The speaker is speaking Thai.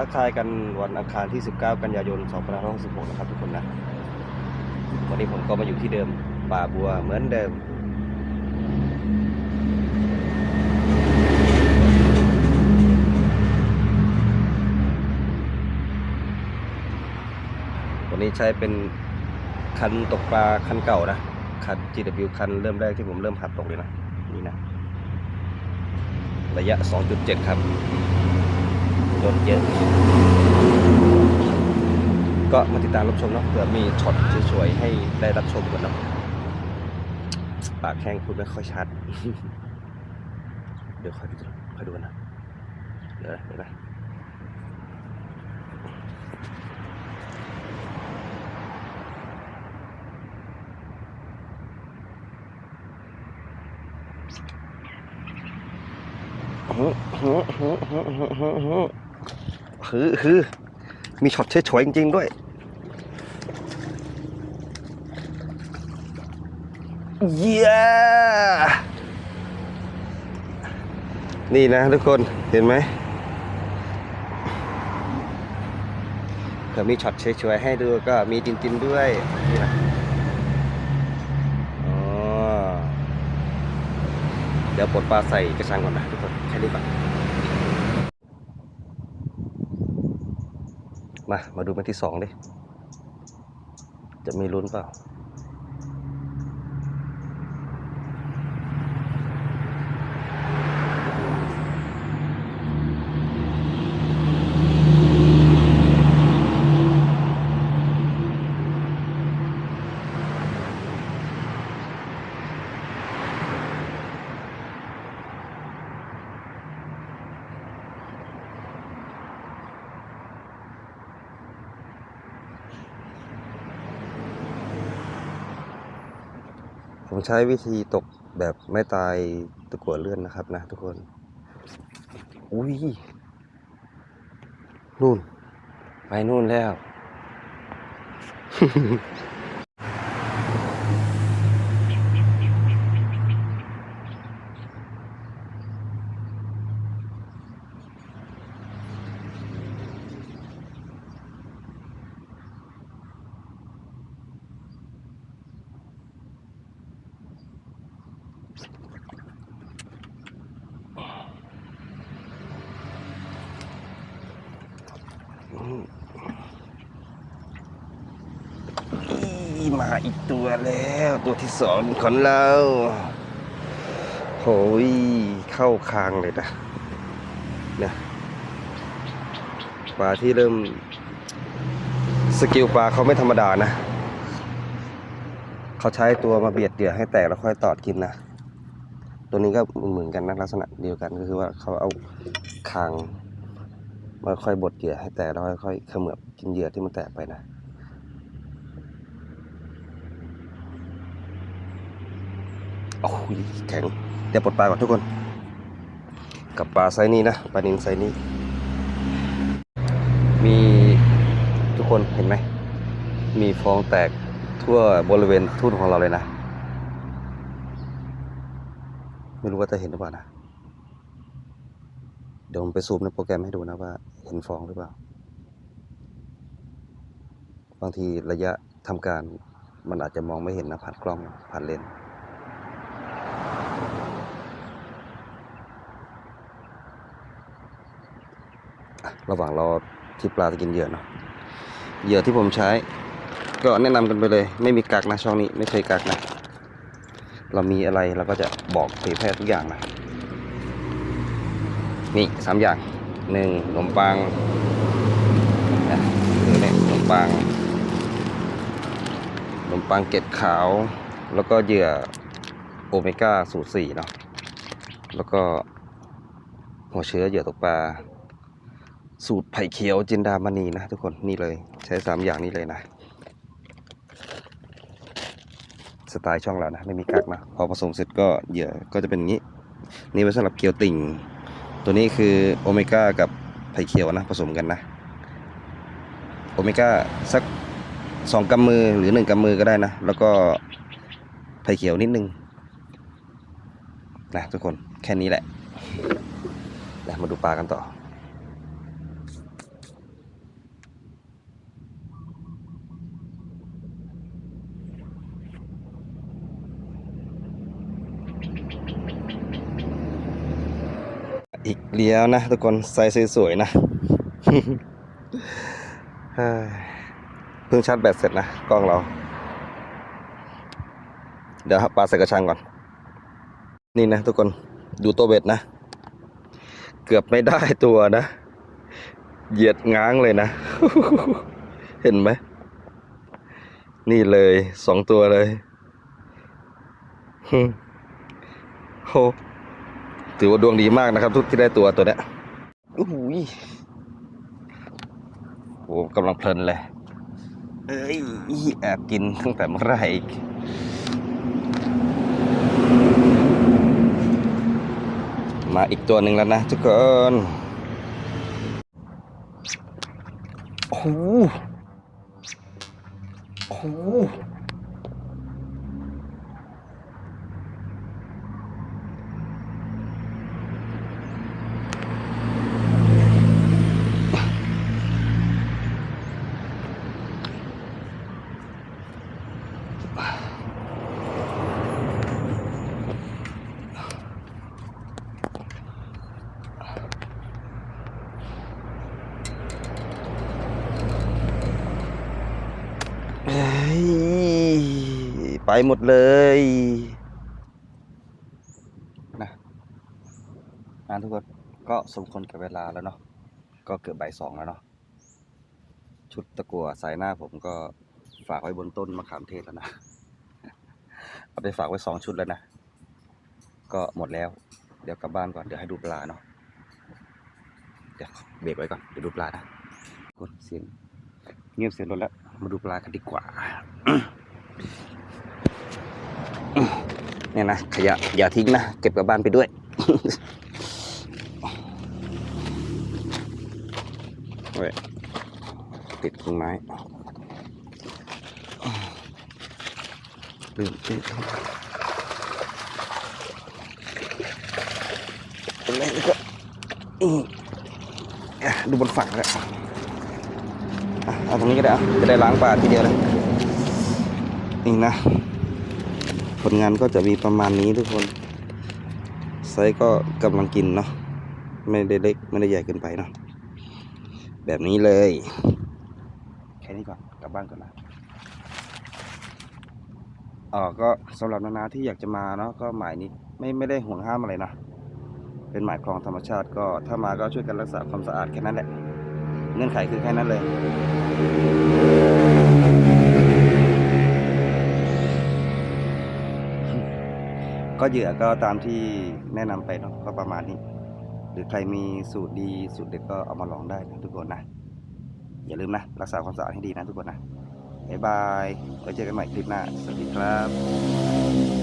ทักทายกันวันอังคารที่ 19 กันยายน2566นะครับทุกคนนะ วันนี้ผมก็มาอยู่ที่เดิมป่าบัวเหมือนเดิม วันนี้ใช้เป็นคันตกปลาคันเก่านะ คัน GW คันเริ่มแรกที่ผมเริ่มหัดตกเลยนะ นี่นะ ระยะ 2.7 ครับ รถเยอะ ก็มาติดตามรับชมเนาะเผื่อมีช็อตสวยๆให้ได้รับชมกันเนาะปากแห้งพูดไม่ค่อยชัด เดี๋ยวค่อยดูค่อยดูนะเดี๋ยวนะเดี๋ยวนะ คือคือมีช็อตสวยๆจริง ๆ ด้วยเย้นี่นะทุกคนเห็นไหมก็มีช็อตสวยๆให้ดูก็มีตินตินๆด้วยนี่นะอ๋อเดี๋ยวปลดปลาใส่กระชังก่อนนะทุกคนแค่นี้ก่อน มา มาดูมันที่สองดิ จะมีลุ้นเปล่า ผมใช้วิธีตกแบบไม่ตายตะกั่วเลื่อนนะครับนะทุกคน อุ้ย นู่น ไปนู่นแล้ว อี มาอีกตัวแล้ว ตัวที่สองของเราโหยเข้าคางเลยนะเนี่ยปลาที่เริ่ม สกิลปลาเขาไม่ธรรมดานะเขาใช้ตัวมาเบียดเหยื่อให้แตกแล้วค่อยตอดกินนะ ตัวนี้ก็เหมือนกันนะลักษณะเดียวกันก็คือว่าเขาเอาคางมาค่อยบดเหยื่อให้แตกแล้วค่อยๆเขมือบกินเหยื่อที่มันแตกไปนะ โอ้ยแข็ง เดี๋ยวปลดปลาก่อนทุกคน กับปลาไซนี้นะ ปลานินไซนี้ มีทุกคนเห็นไหม มีฟองแตกทั่วบริเวณทุ่นของเราเลยนะ ไม่รู้ว่าจะเห็นหรือเปล่านะ เดี๋ยวผมไปซูมในโปรแกรมให้ดูนะว่า เห็นฟองหรือเปล่า บางทีระยะทำการมันอาจจะมองไม่เห็นนะผ่านกล้องผ่านเลนส์ ระหว่างรอที่ปลาจะกินเหยื่อเนาะเหยื่อที่ผมใช้ ก็แนะนำกันไปเลย ไม่มีกักนะช่องนี้ไม่เคยกักนะ เรามีอะไรเราก็จะบอกเผยแพร่ทุกอย่างนะนี่สามอย่างหนึ่งขนมปังนะคือเนี่ยขนมปังขนมปังเกล็ดขาว แล้วก็เหยื่อโอเมก้าสูตรสี่เนาะแล้วก็หัวเชื้อเหยื่อตกปลา สูตรไผ่เขียวจินดามณีนะทุกคนนี่เลยใช้สามอย่างนี้เลยนะสไตล์ช่องเรานะไม่มีกักนะพอผสมเสร็จก็เหยื่อก็จะเป็นอย่างนี้ นี่ไว้สำหรับเกียวติ่ง ตัวนี้คือโอเมก้ากับไผ่เขียวนะผสมกันนะโอเมก้าสักสองกำมือหรือหนึ่งกำมือก็ได้นะ แล้วก็ไผ่เขียวนิดนึงนะทุกคนแค่นี้แหละนะมาดูปลากันต่อ อีก เลี้ยวนะทุกคนไซส์สวยๆนะเพิ่งชาร์จแบตเสร็จนะกล้องเรา เดี๋ยวปลาใส่กระชังก่อน นี่นะทุกคนดูตัวเบ็ดนะ เกือบไม่ได้ตัวนะ เหยียดง้างเลยนะ เห็นไหม นี่เลยสองตัวเลยฮึโห ถือว่าดวงดีมากนะครับ ทุกที่ได้ตัวตัวเนี้ยโอ้โหยโหกำลังเพลินเลย เอ้ยแอบกินตั้งแต่เมื่อไหร่มาอีกตัวหนึ่งแล้วนะทุกคนโอ้โหโอ้โห ไปหมดเลยนะนะทุกคนก็สมควรกับเวลาแล้วเนาะก็เกือบบ่ายสองแล้วเนาะชุดตะกัวสายหน้าผมก็ฝากไว้บนต้นมะขามเทศแล้วนะ เอาไปฝากไว้สองชุดแล้วนะ ก็หมดแล้ว เดี๋ยวกลับบ้านก่อน เดี๋ยวให้ดูปลาเนาะ เดี๋ยวเบรกไว้ก่อน เดี๋ยวดูปลานะกดเสียงเงียบเสียงรถแล้ว มาดูปลากันดีกว่า เนี่ยนะ ขยะอย่าทิ้งนะ เก็บกลับบ้านไปด้วยติดกิ่งไม้ ลืมติดตรงนี้ก็อืมอะดูบนฝั่งเลยเอาตรงนี้ก็ได้จะได้ล้างปลาทีเดียวเลยนี่นะ ผลงานก็จะมีประมาณนี้ทุกคน ไซส์ก็กำลังกินเนาะไม่ได้เล็กไม่ได้ใหญ่เกินไปเนาะแบบนี้เลย แค่นี้ก่อน กลับบ้านก่อนนะ เออก็สำหรับนานาที่อยากจะมาเนาะก็หมายนี้ไม่ไม่ได้ห่วงห้ามอะไรนะเป็นหมายคลองธรรมชาติก็ถ้ามาก็ช่วยกันรักษาความสะอาดแค่นั้นแหละ เงื่อนไขคือแค่นั้นเลย ก็เหยื่อก็ตามที่แนะนำไปเนาะก็ประมาณนี้ หรือใครมีสูตรดีสูตรเด็ดก็เอามาลองได้นะทุกคนนะ อย่าลืมนะ รักษาความสะอาดให้ดีนะทุกคนนะ บ๊ายบายไว้เจอกันใหม่คลิปหน้า สวัสดีครับ